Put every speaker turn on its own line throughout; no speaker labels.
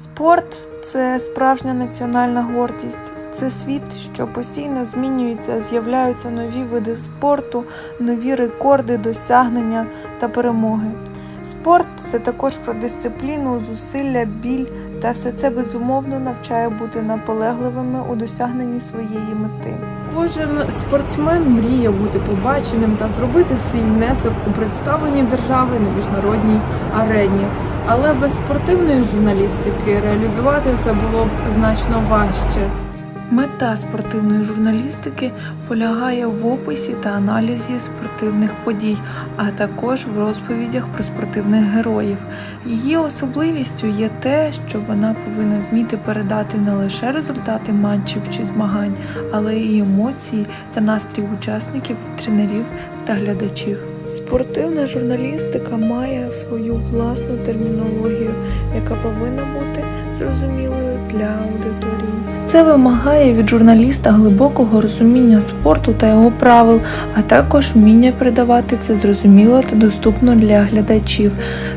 Спорт це справжня національна гордість. Це світ, що постійно змінюється, з'являються нові види спорту, нові рекорди, досягнення та перемоги. Спорт це також про дисципліну, зусилля, біль, та все це безумовно навчає бути наполегливими у досягненні своєї мети.
Кожен спортсмен мріє бути побаченим та зробити свій внесок у представленні держави на міжнародній арені. Але без спортивної журналістики реалізувати це було б значно важче.
Мета спортивної журналістики полягає в описі та аналізі спортивних подій, а також в розповідях про спортивних героїв. Її особливістю є те, що вона повинна вміти передати не лише результати матчів чи змагань, але й емоції та настрій учасників, тренерів та глядачів. Спортивна журналістика має свою власну термінологію, яка повинна бути зрозумілою для аудиторії. Це вимагає від журналіста глибокого розуміння спорту та його правил, а також вміння передавати це зрозуміло та доступно для глядачів.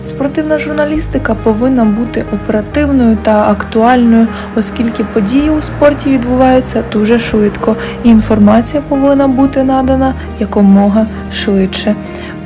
Спортивна журналістика повинна бути оперативною та актуальною, оскільки події у спорті відбуваються дуже швидко, і інформація повинна бути надана якомога швидше.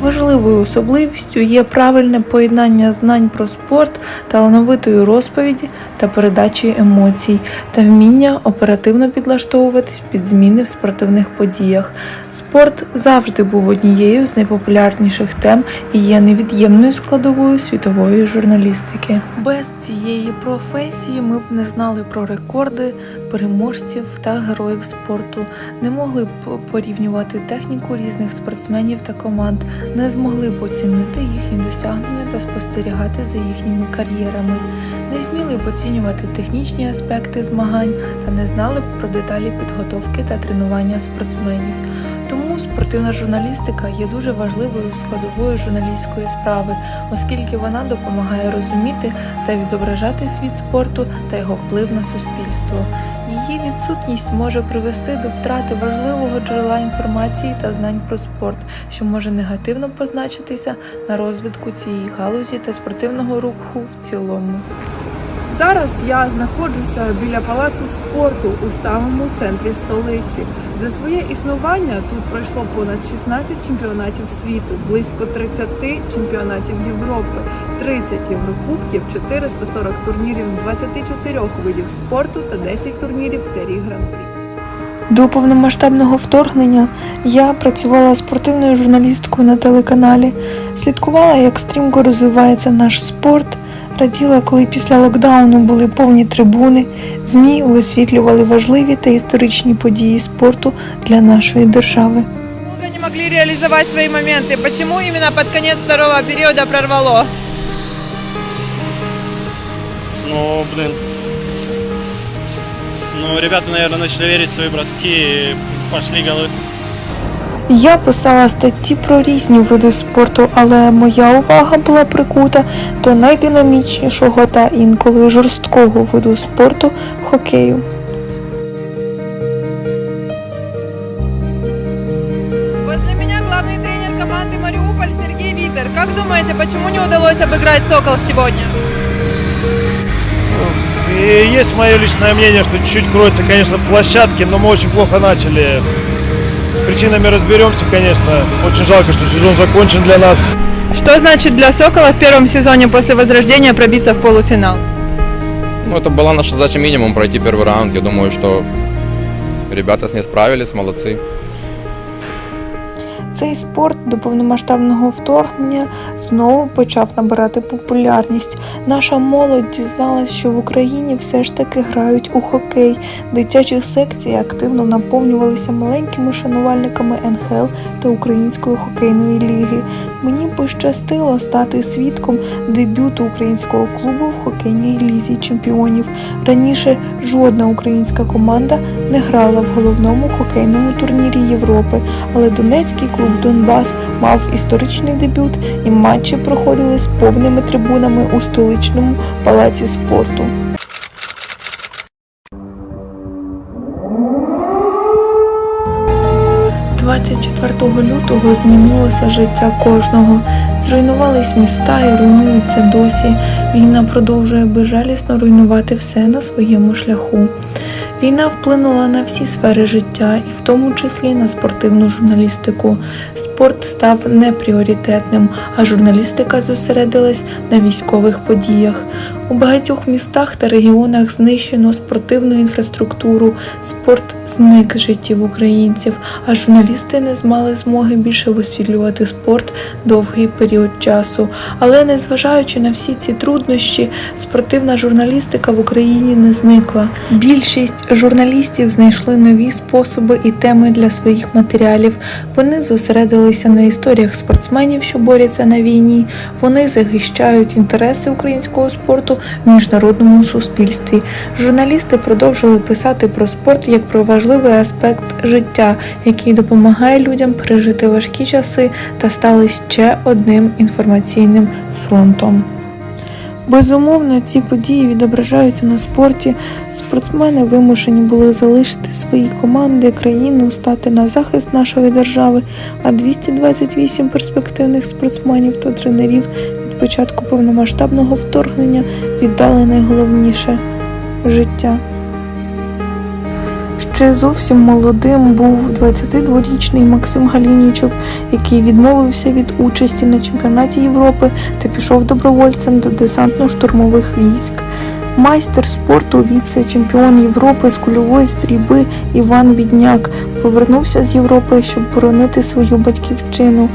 Важливою особливістю є правильне поєднання знань про спорт, талановитої розповіді та передачі емоцій та вміння оперативно підлаштовуватись під зміни в спортивних подіях. Спорт завжди був однією з найпопулярніших тем і є невід'ємною складовою світової журналістики. Без цієї професії ми б не знали про рекорди, переможців та героїв спорту, не могли б порівнювати техніку різних спортсменів та команд, не змогли б оцінити їхні досягнення та спостерігати за їхніми кар'єрами, не вміли б оцінювати технічні аспекти змагань та не знали б про деталі підготовки та тренування спортсменів. Спортивна журналістика є дуже важливою складовою журналістської справи, оскільки вона допомагає розуміти та відображати світ спорту та його вплив на суспільство. Її відсутність може привести до втрати важливого джерела інформації та знань про спорт, що може негативно позначитися на розвитку цієї галузі та спортивного руху в цілому.
Зараз я знаходжуся біля палацу спорту у самому центрі столиці. За своє існування тут пройшло понад 16 чемпіонатів світу, близько 30 чемпіонатів Європи, 30 єврокубків, 440 турнірів з 24 видів спорту та 10 турнірів серії Гран-прі.
До повномасштабного вторгнення я працювала спортивною журналісткою на телеканалі, слідкувала, як стрімко розвивається наш спорт, раділа, коли після локдауну були повні трибуни, ЗМІ висвітлювали важливі та історичні події спорту для нашої держави.
долго не могли реализовать свои моменты. Почему именно под конец второго периода прорвало?
Ну, блин. Ну, ребята, наверное, начали верить в свои броски и пошли голы.
Я писала статті про різні види спорту, але моя увага була прикута до найдинамічнішого та інколи жорсткого виду спорту хокею.
Возле меня главный тренер команды Мариуполь Сергей Витер. Как думаете, почему не удалось обыграть Сокол сегодня?
И есть мое личное мнение, что чуть-чуть кроется, конечно, площадки, но мы очень плохо начали. С причинами разберемся, конечно. Очень жалко, что сезон закончен для нас.
Что значит для Сокола в первом сезоне после возрождения пробиться в полуфинал?
Ну, это была наша задача минимум пройти первый раунд. Я думаю, что ребята с ней справились, молодцы.
Цей спорт до повномасштабного вторгнення знову почав набирати популярність. Наша молодь дізналась, що в Україні все ж таки грають у хокей. Дитячі секції активно наповнювалися маленькими шанувальниками НХЛ та Української хокейної ліги. Мені пощастило стати свідком дебюту українського клубу в хокейній лізі чемпіонів. Раніше жодна українська команда не грала в головному хокейному турнірі Європи, але Донецький клуб Донбас мав історичний дебют, і матчі проходили з повними трибунами у столичному палаці спорту. 24 лютого змінилося життя кожного. Зруйнувались міста і руйнуються досі. Війна продовжує безжалісно руйнувати все на своєму шляху. Війна вплинула на всі сфери життя, і в тому числі на спортивну журналістику. Спорт став непріоритетним, а журналістика зосередилась на військових подіях. У багатьох містах та регіонах знищено спортивну інфраструктуру, спорт зник з життів українців, а журналісти не змали змоги більше висвітлювати спорт довгий період часу. Але незважаючи на всі ці труднощі, спортивна журналістика в Україні не зникла. Більшість журналістів знайшли нові способи і теми для своїх матеріалів. Вони зосередилися на історіях спортсменів, що борються на війні. Вони захищають інтереси українського спорту в міжнародному суспільстві. Журналісти продовжили писати про спорт як про важливий аспект життя, який допомагає людям пережити важкі часи та стали ще одним інформаційним фронтом. Безумовно, ці події відображаються на спорті. Спортсмени вимушені були залишити свої команди, країну, стати на захист нашої держави. А 228 перспективних спортсменів та тренерів початку повномасштабного вторгнення віддали найголовніше життя. Ще зовсім молодим був 22-річний Максим Галінічев, який відмовився від участі на чемпіонаті Європи та пішов добровольцем до десантно-штурмових військ. Майстер спорту, віце-чемпіон Європи з кульової стрільби Іван Бідняк повернувся з Європи, щоб боронити свою батьківщину.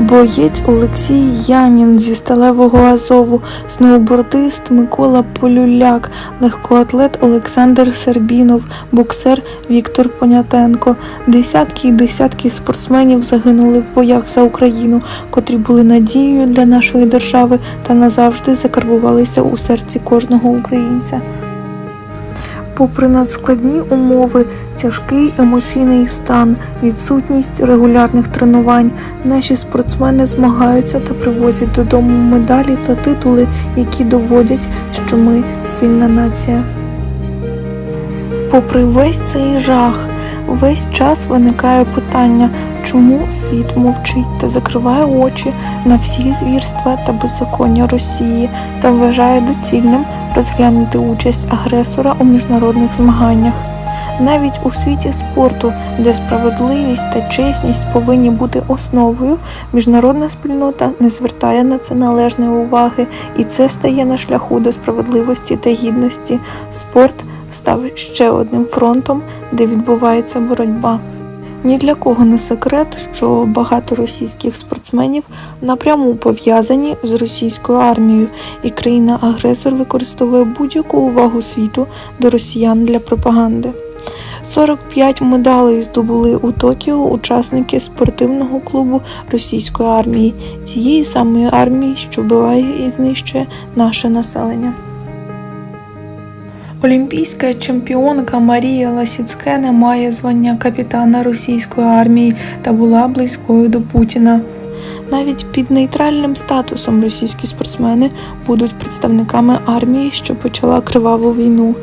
Боєць Олексій Янін зі сталевого Азову, сноубордист Микола Полюляк, легкоатлет Олександр Сербінов, боксер Віктор Понятенко. Десятки і десятки спортсменів загинули в боях за Україну, котрі були надією для нашої держави та назавжди закарбувалися у серці кожного українця. Попри надскладні умови, тяжкий емоційний стан, відсутність регулярних тренувань, наші спортсмени змагаються та привозять додому медалі та титули, які доводять, що ми сильна нація. Попри весь цей жах, весь час виникає питання, чому світ мовчить та закриває очі на всі звірства та беззаконня Росії та вважає доцільним розглянути участь агресора у міжнародних змаганнях. Навіть у світі спорту, де справедливість та чесність повинні бути основою, міжнародна спільнота не звертає на це належної уваги, і це стає на шляху до справедливості та гідності. Спорт став ще одним фронтом, де відбувається боротьба. Ні для кого не секрет, що багато російських спортсменів напряму пов'язані з російською армією, і країна-агресор використовує будь-яку увагу світу до росіян для пропаганди. 45 медалей здобули у Токіо учасники спортивного клубу російської армії, тієї самої армії, що вбиває і знищує наше населення. Олімпійська чемпіонка Марія Ласіцкене має звання капітана російської армії та була близькою до Путіна. Навіть під нейтральним статусом російські спортсмени будуть представниками армії, що почала криваву війну.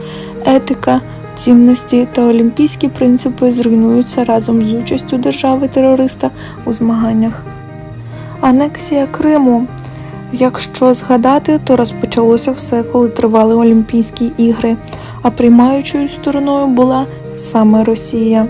Етика, цінності та олімпійські принципи зруйнуються разом з участю держави-терориста у змаганнях. Анексія Криму. Якщо згадати, то розпочалося все, коли тривали Олімпійські ігри, а приймаючою стороною була саме Росія.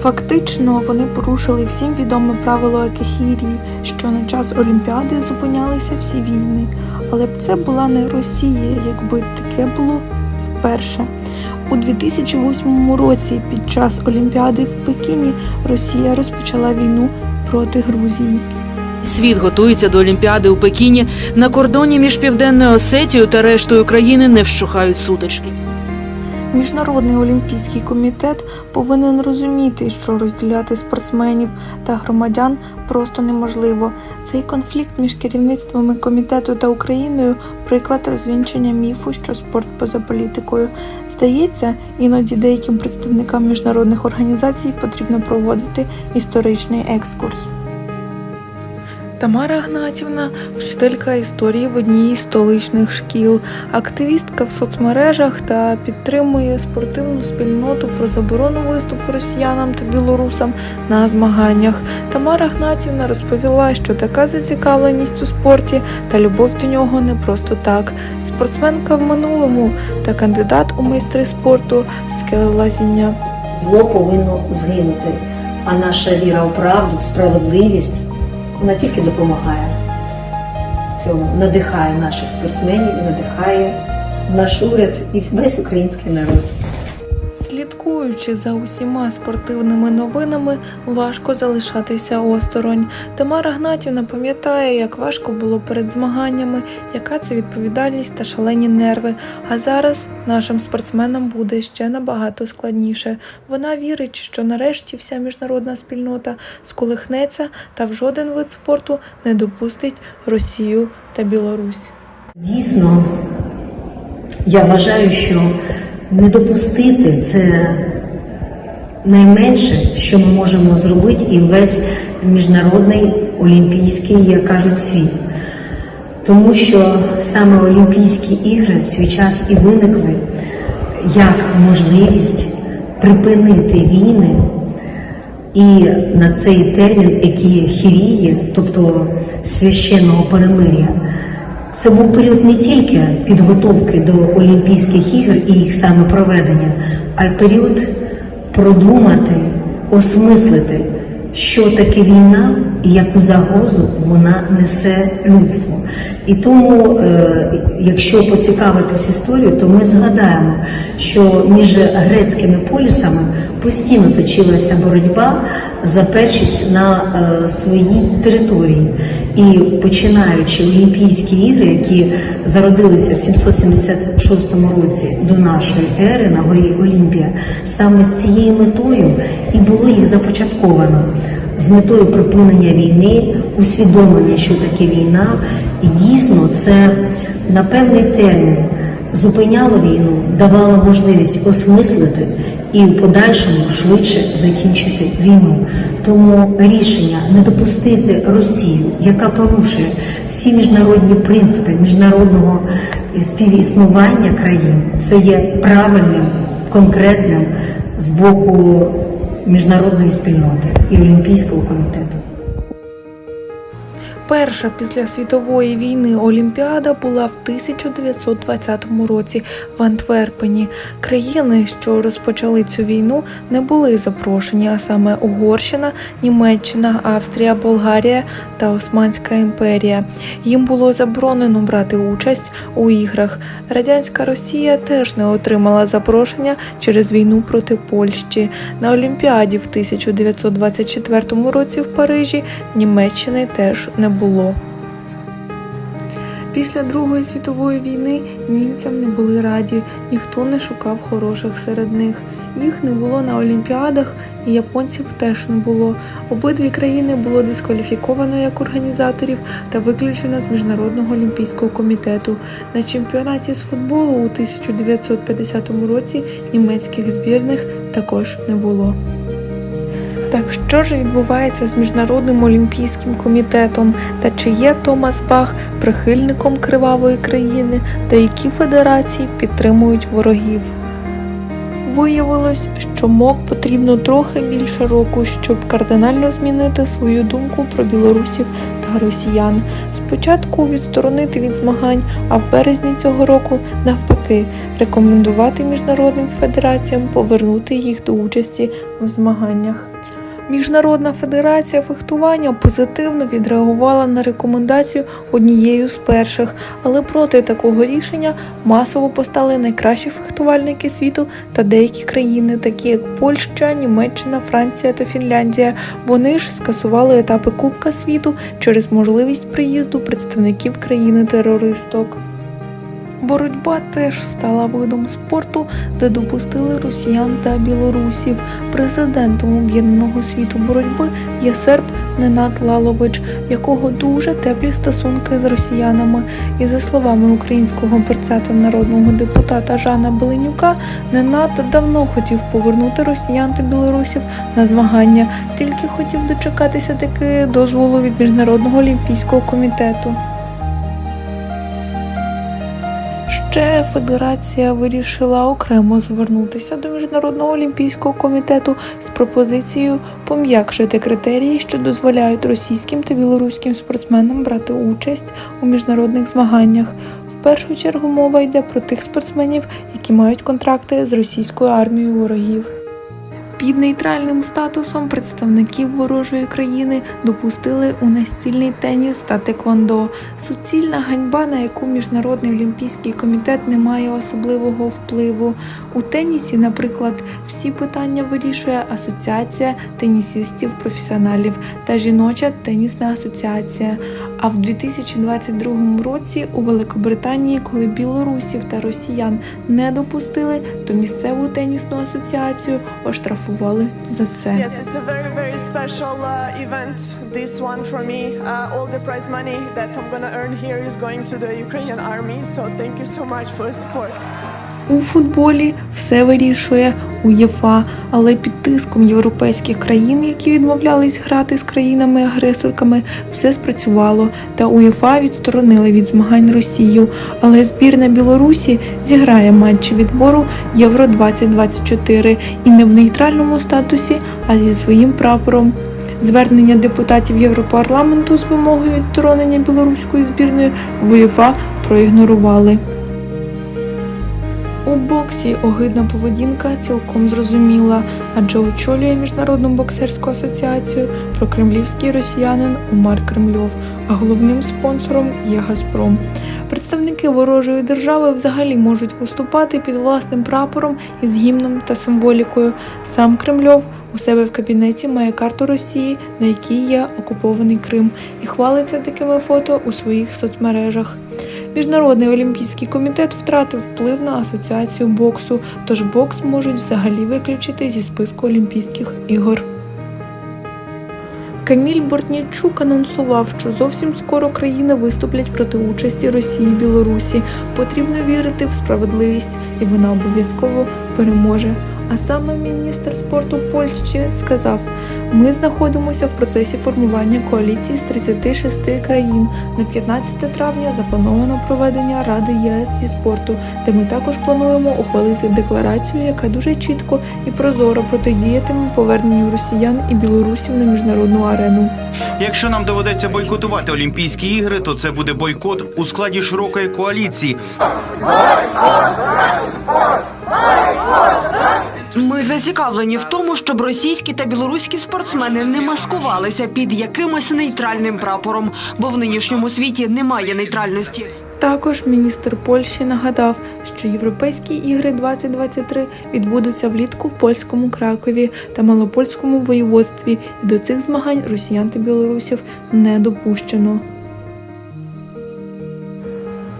Фактично, вони порушили всім відоме правило Екехірії, що на час Олімпіади зупинялися всі війни. Але б це була не Росія, якби таке було вперше. У 2008 році під час Олімпіади в Пекіні Росія розпочала війну проти Грузії.
Світ готується до Олімпіади у Пекіні. На кордоні між Південною Осетією та рештою країни не вщухають сутички.
Міжнародний олімпійський комітет повинен розуміти, що розділяти спортсменів та громадян просто неможливо. Цей конфлікт між керівництвами комітету та Україною приклад розвінчення міфу, що спорт поза політикою. Здається, іноді деяким представникам міжнародних організацій потрібно проводити історичний екскурс. Тамара Гнатівна вчителька історії в одній із столичних шкіл, активістка в соцмережах та підтримує спортивну спільноту про заборону виступу росіянам та білорусам на змаганнях. Тамара Гнатівна розповіла, що така зацікавленість у спорті та любов до нього не просто так. Спортсменка в минулому та кандидат у майстри спорту з скелелазіння.
Зло повинно згинути, а наша віра у правду, в справедливість вона тільки допомагає цьому, надихає наших спортсменів і надихає наш уряд і весь український народ.
Слідкуючи за усіма спортивними новинами, важко залишатися осторонь. Тамара Гнатівна пам'ятає, як важко було перед змаганнями, яка це відповідальність та шалені нерви. А зараз нашим спортсменам буде ще набагато складніше. Вона вірить, що нарешті вся міжнародна спільнота сколихнеться та в жоден вид спорту не допустить Росію та Білорусь.
Дійсно, я вважаю, що не допустити це найменше, що ми можемо зробити, і весь міжнародний олімпійський, як кажуть, світ. Тому що саме Олімпійські ігри в свій час і виникли як можливість припинити війни і на цей термін екіхірії, тобто священного перемир'я, це був період не тільки підготовки до Олімпійських ігор і їх саме проведення, а й період продумати, осмислити, що таке війна і яку загрозу вона несе людству. І тому, е, якщо поцікавитись історією, то ми згадаємо, що між грецькими полісами постійно точилася боротьба за першість на е, своїй території. І починаючи Олімпійські ігри, які зародилися в 776 році до нашої ери на горі Олімпія, саме з цією метою і було їх започатковано з метою припинення війни, усвідомлення, що таке війна, і дійсно це на певний термін зупиняло війну, давало можливість осмислити і в подальшому швидше закінчити війну. Тому рішення не допустити Росію, яка порушує всі міжнародні принципи міжнародного співіснування країн, це є правильним, конкретним з боку міжнародної спільноти і Олімпійського комітету.
Перша після світової війни Олімпіада була в 1920 році в Антверпені. Країни, що розпочали цю війну, не були запрошені, а саме Угорщина, Німеччина, Австрія, Болгарія та Османська імперія. Їм було заборонено брати участь у іграх. Радянська Росія теж не отримала запрошення через війну проти Польщі. На Олімпіаді в 1924 році в Парижі Німеччини теж не було. Після Другої світової війни німцям не були раді, ніхто не шукав хороших серед них. Їх не було на Олімпіадах, і японців теж не було. Обидві країни було дискваліфіковано як організаторів та виключено з Міжнародного олімпійського комітету. На чемпіонаті з футболу у 1950 році німецьких збірних також не було. Так що ж відбувається з міжнародним олімпійським комітетом та чи є Томас Бах прихильником кривавої країни та які федерації підтримують ворогів? Виявилось, що МОК потрібно трохи більше року, щоб кардинально змінити свою думку про білорусів та росіян. Спочатку відсторонити від змагань, а в березні цього року навпаки рекомендувати міжнародним федераціям повернути їх до участі в змаганнях. Міжнародна федерація фехтування позитивно відреагувала на рекомендацію однією з перших, але проти такого рішення масово постали найкращі фехтувальники світу та деякі країни, такі як Польща, Німеччина, Франція та Фінляндія. Вони ж скасували етапи Кубка світу через можливість приїзду представників країни-терористок. Боротьба теж стала видом спорту, де допустили росіян та білорусів. Президентом об'єднаного світу боротьби є серб Ненат Лалович, якого дуже теплі стосунки з росіянами. І за словами українського борця та народного депутата Жана Беленюка, Ненат давно хотів повернути росіян та білорусів на змагання, тільки хотів дочекатися таки дозволу від Міжнародного олімпійського комітету. Ще федерація вирішила окремо звернутися до Міжнародного олімпійського комітету з пропозицією пом'якшити критерії, що дозволяють російським та білоруським спортсменам брати участь у міжнародних змаганнях. В першу чергу мова йде про тих спортсменів, які мають контракти з російською армією ворогів. Під нейтральним статусом представників ворожої країни допустили у настільний теніс та теквондо. Суцільна ганьба, на яку Міжнародний олімпійський комітет не має особливого впливу. У тенісі, наприклад, всі питання вирішує асоціація тенісістів-професіоналів та жіноча тенісна асоціація. А в 2022 році у Великобританії, коли білорусів та росіян не допустили, то місцеву тенісну асоціацію оштрафували за це.
Yes, it's a very, very special uh, event. This one for me. Uh, all the prize money that I'm gonna earn here is going to the Ukrainian army. So thank you so much for the support.
У футболі все вирішує УЄФА, але під тиском європейських країн, які відмовлялись грати з країнами-агресорками, все спрацювало, та УЄФА відсторонили від змагань Росію. Але збірна Білорусі зіграє матчі відбору Євро 2024 і не в нейтральному статусі, а зі своїм прапором. Звернення депутатів Європарламенту з вимогою відсторонення білоруської збірної в УЄФА проігнорували. У боксі огидна поведінка цілком зрозуміла, адже очолює Міжнародну боксерську асоціацію прокремлівський росіянин Умар Кремльов, а головним спонсором є Газпром. Представники ворожої держави взагалі можуть виступати під власним прапором із гімном та символікою. Сам Кремльов у себе в кабінеті має карту Росії, на якій є окупований Крим, і хвалиться такими фото у своїх соцмережах. Міжнародний олімпійський комітет втратив вплив на асоціацію боксу, тож бокс можуть взагалі виключити зі списку Олімпійських ігор. Каміль Бортнічук анонсував, що зовсім скоро країни виступлять проти участі Росії і Білорусі. Потрібно вірити в справедливість, і вона обов'язково переможе. А саме міністр спорту Польщі сказав: ми знаходимося в процесі формування коаліції з 36 країн. На 15 травня заплановано проведення Ради ЄС зі спорту, де ми також плануємо ухвалити декларацію, яка дуже чітко і прозоро протидіятиме поверненню росіян і білорусів на міжнародну арену.
Якщо нам доведеться бойкотувати Олімпійські ігри, то це буде бойкот у складі широкої коаліції.
Ми зацікавлені в тому, щоб російські та білоруські спортсмени не маскувалися під якимось нейтральним прапором, бо в нинішньому світі немає нейтральності.
Також міністр Польщі нагадав, що Європейські ігри 2023 відбудуться влітку в польському Кракові та Малопольському воєводстві, і до цих змагань росіян та білорусів не допущено.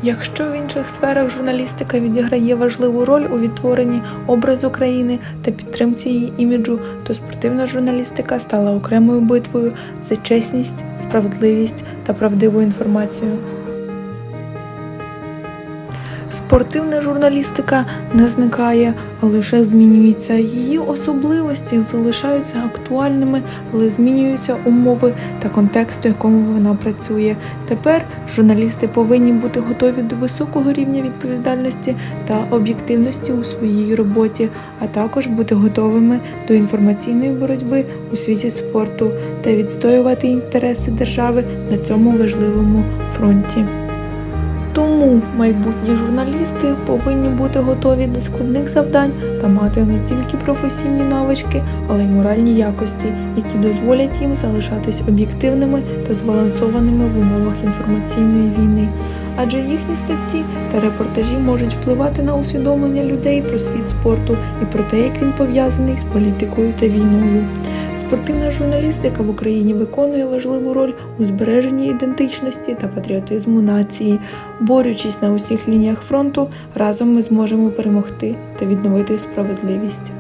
Якщо в інших сферах журналістика відіграє важливу роль у відтворенні образу країни та підтримці її іміджу, то спортивна журналістика стала окремою битвою за чесність, справедливість та правдиву інформацію. Спортивна журналістика не зникає, а лише змінюється. Її особливості залишаються актуальними, але змінюються умови та контекст, у якому вона працює. Тепер журналісти повинні бути готові до високого рівня відповідальності та об'єктивності у своїй роботі, а також бути готовими до інформаційної боротьби у світі спорту та відстоювати інтереси держави на цьому важливому фронті. Тому майбутні журналісти повинні бути готові до складних завдань та мати не тільки професійні навички, але й моральні якості, які дозволять їм залишатись об'єктивними та збалансованими в умовах інформаційної війни. Адже їхні статті та репортажі можуть впливати на усвідомлення людей про світ спорту і про те, як він пов'язаний з політикою та війною. Спортивна журналістика в Україні виконує важливу роль у збереженні ідентичності та патріотизму нації. Борючись на усіх лініях фронту, разом ми зможемо перемогти та відновити справедливість.